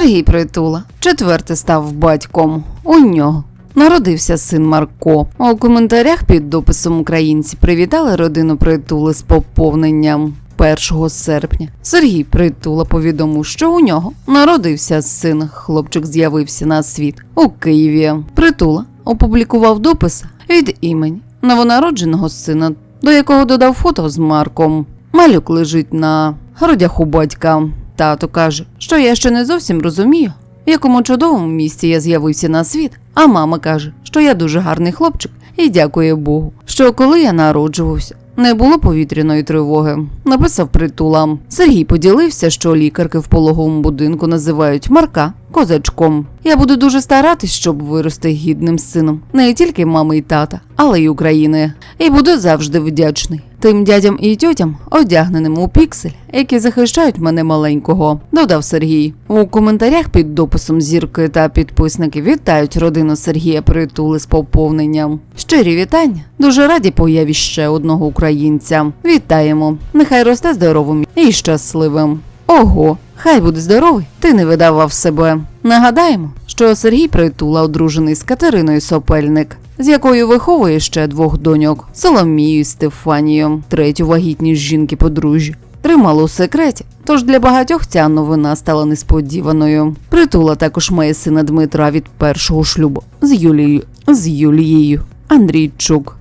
Сергій Притула, четвертий став батьком. У нього. Народився син Марко. У коментарях під дописом українці привітали родину Притули з поповненням 1 серпня. Сергій Притула повідомив, що у нього народився син. Хлопчик з'явився на світ у Києві. Притула опублікував допис від імені новонародженого сина, до якого додав фото з Марком. Малюк лежить на грудях у батька. Тато каже, що я ще не зовсім розумію, в якому чудовому місці я з'явився на світ. А мама каже, що я дуже гарний хлопчик і дякує Богу, що коли я народжувався, не було повітряної тривоги. Написав притулам. Сергій поділився, що лікарки в пологовому будинку називають Марка козачком. Я буду дуже старатись, щоб вирости гідним сином, не тільки мами і тата, але й України. І буду завжди вдячний тим дядям і тьотям, одягненим у піксель, які захищають мене маленького, додав Сергій. У коментарях під дописом зірки та підписники вітають родину Сергія Притули з поповненням. Щирі вітання. Дуже раді появі ще одного українця. Вітаємо! Нехай росте здоровим і щасливим. Ого, хай буде здоровий, ти не видавав себе. Нагадаємо, що Сергій Притула одружений з Катериною Сопельник, з якою виховує ще двох доньок Соломію і Стефанію, третю вагітність жінки подружжя. Тримала у секреті, тож для багатьох ця новина стала несподіваною. Притула також має сина Дмитра від першого шлюбу з Юлією з Юлією Андрійчук.